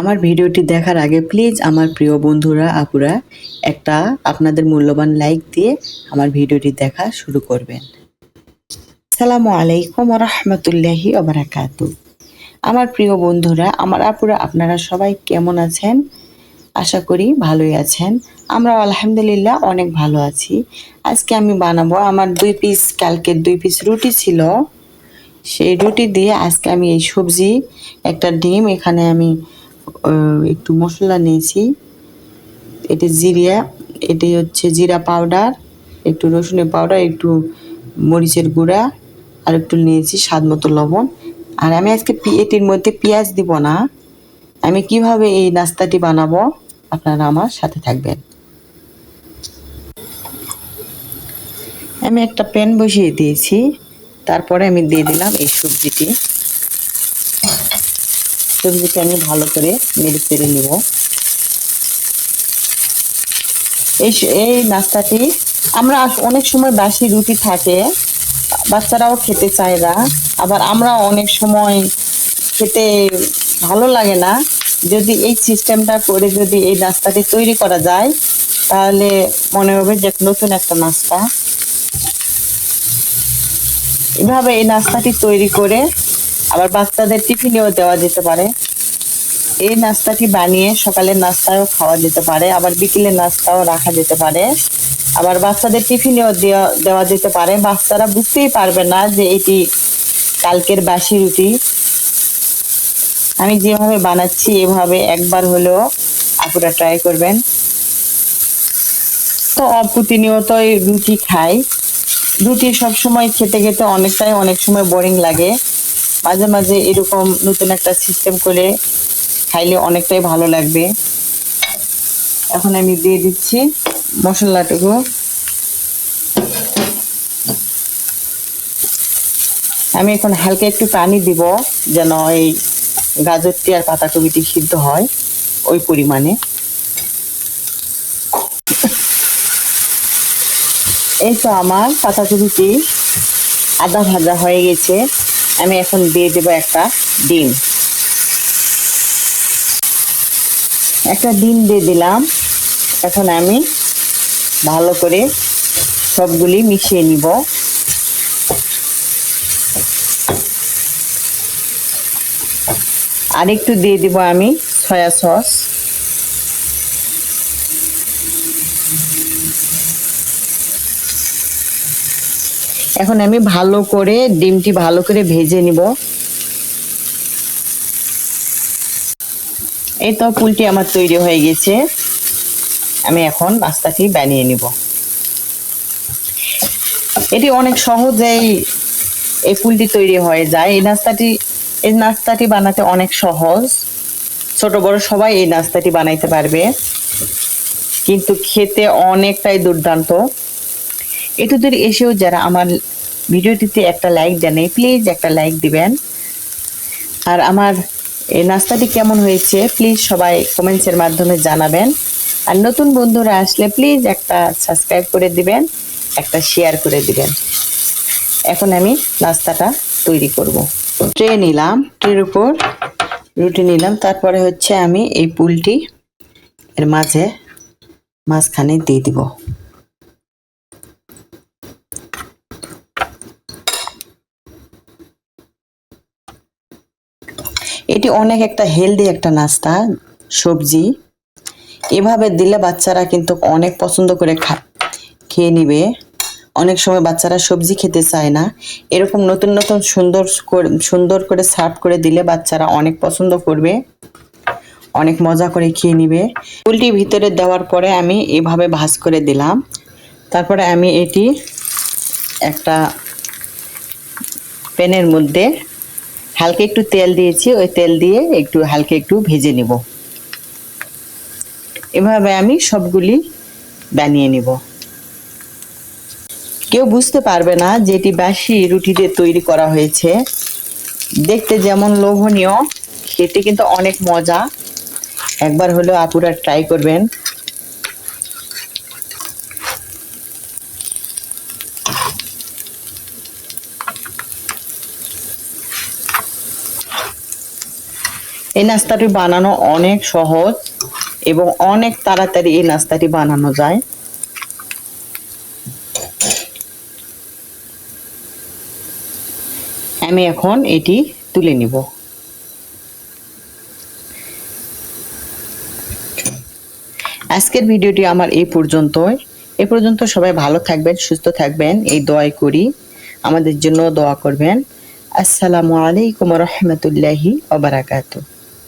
আমার ভিডিওটি দেখার আগে প্লিজ আমার প্রিয় বন্ধুরা, আপুরা, একটা আপনাদের মূল্যবান লাইক দিয়ে আমার ভিডিওটি দেখা শুরু করবেন। সালামু আলাইকুম রহমতুল্লাহি ওবরাকাতু আমার প্রিয় বন্ধুরা, আমার আপুরা, আপনারা সবাই কেমন আছেন? আশা করি ভালোই আছেন। আমরা আলহামদুলিল্লাহ অনেক ভালো আছি। আজকে আমি বানাবো আমার দুই পিস কালকের দুই পিস রুটি ছিল। সেই রুটি দিয়ে আজকে আমি এই সবজি, একটা ডিম, এখানে আমি একটু মশলা নিয়েছি। এটা জিরিয়া এটি হচ্ছে জিরা পাউডার, একটু রসুনের পাউডার, একটু মরিচের গুঁড়া, আর একটু নিয়েছি স্বাদ মতো লবণ। আর আমি আজকে এটির মধ্যে পেঁয়াজ দিব না। আমি কীভাবে এই নাস্তাটি বানাবো? আপনারা আমার সাথে থাকবেন। আমি একটা প্যান বসিয়ে দিয়েছি। তারপরে আমি দিয়ে দিলাম এই সবজিটি। সবজিটি আমি ভালো করে নেড়ে চেড়ে নিব। এই এই নাস্তাটি, আমরা অনেক সময় বাসি রুটি থাকে, বাচ্চারাও খেতে চায় না, আবার আমরা অনেক সময় খেতে ভালো লাগে না। যদি এই সিস্টেমটা করে যদি এই নাস্তাটি তৈরি করা যায়, তাহলে মনে হবে যে নতুন একটা নাস্তা। এভাবে এই নাস্তাটি তৈরি করে আবার বাচ্চাদের টিফিনেও দেওয়া যেতে পারে। এই নাস্তাটি বানিয়ে সকালের নাস্তাও খাওয়া যেতে পারে, আবার বিকেলের নাস্তাও রাখা যেতে পারে। আবার বাচ্চাদের টিফিনেও দেওয়া যেতে পারে। বাচ্চারা বুঝতেই পারবে না যে এটি কালকের বাসি রুটি। আমি যেভাবে বানাচ্ছি, এভাবে একবার হলেও আপুরা ট্রাই করবেন। তো প্রতিনিয়তই রুটি খাই। রুটি সব সময় খেতে খেতে অনেকটাই অনেক সময় বোরিং লাগে। মাঝে মাঝে এরকম নতুন একটা সিস্টেম করে খাইলে অনেকটাই ভালো লাগবে। এখন আমি দিয়ে দিচ্ছি মশলাটুকু। আমি এখন হালকা একটু পানি দিব যেন এই গাজরটি আর পাতাকপিটি সিদ্ধ হয় ওই পরিমাণে। এই তো আমার পাতাকপিটি আদা ভাজা হয়ে গেছে। আমি এখন দিয়ে দেবো একটা ডিম। একটা ডিম দিয়ে দিলাম। এখন আমি ভালো করে সবগুলি মিশিয়ে নিব। আর একটু দিয়ে দিব আমি সয়া সস। এখন আমি ভালো করে ডিমটি ভালো করে ভেজে নিব। এই তো পুলটি আমার তৈরি হয়ে গেছে। আমি এখন নাস্তাটি বানিয়ে নিব। এটি অনেক সহজেই এই পুলটি তৈরি হয়ে যায়। এই নাস্তাটি এই নাস্তাটি বানাতে অনেক সহজ। ছোট, বড় সবাই এই নাস্তাটি বানাইতে পারবে। কিন্তু খেতে অনেকটাই দুর্দান্ত। একটু দূর এসেও যারা আমার ভিডিওটিতে একটা লাইক দেন প্লিজ একটা লাইক দিবেন। আর আমার এই নাস্তাটি কেমন হয়েছে প্লিজ সবাই কমেন্টসের মাধ্যমে জানাবেন। আর নতুন বন্ধুরা আসলে প্লিজ একটা সাবস্ক্রাইব করে দিবেন, একটা শেয়ার করে দিবেন। এখন আমি নাস্তাটা তৈরি করব। ট্রে নিলাম, ট্রের উপর রুটি নিলাম। তারপরে হচ্ছে আমি এই পুলটি এর মাঝে মাঝখানে দিয়ে দিব। এটি অনেক একটা হেলদি একটা নাস্তা, সবজি। এভাবে দিলে বাচ্চারা কিন্তু অনেক পছন্দ করে খা- খেয়ে নিবে। অনেক সময় বাচ্চারা সবজি খেতে চায় না। এরকম নতুন নতুন সুন্দর সুন্দর করে সার্ভ করে দিলে বাচ্চারা অনেক পছন্দ করবে। অনেক মজা করে খেয়ে নিবে। ফুলটি ভিতরে দেওয়ার পরে আমি এভাবে ভাজ করে দিলাম। তারপরে আমি এটি একটা প্যানের মধ্যে হালকা একটু তেল দিয়েছি, ওই তেল দিয়ে একটু হালকা একটু ভেজে নিব। এভাবে আমি সবগুলি বানিয়ে নিব। কেউ বুঝতে পারবে না যে এটি বাসি রুটি দিয়ে তৈরি করা হয়েছে। দেখতে যেমন লোভনীয়, খেতে কিন্তু অনেক মজা। একবার হলেও আপুরা ট্রাই করবেন। এই নাস্তাটি বানানো অনেক সহজ এবং অনেক তাড়াতাড়ি এই নাস্তাটি বানানো যায়। আমি এখন এটি তুলে নিব। আজকের ভিডিওটি আমার এই পর্যন্তই। এ পর্যন্ত সবাই ভালো থাকবেন, সুস্থ থাকবেন, এই দোয়াই করি। আমাদের জন্য দোয়া করবেন। আসসালামু আলাইকুম রহমতুল্লাহি ওবারাকাতু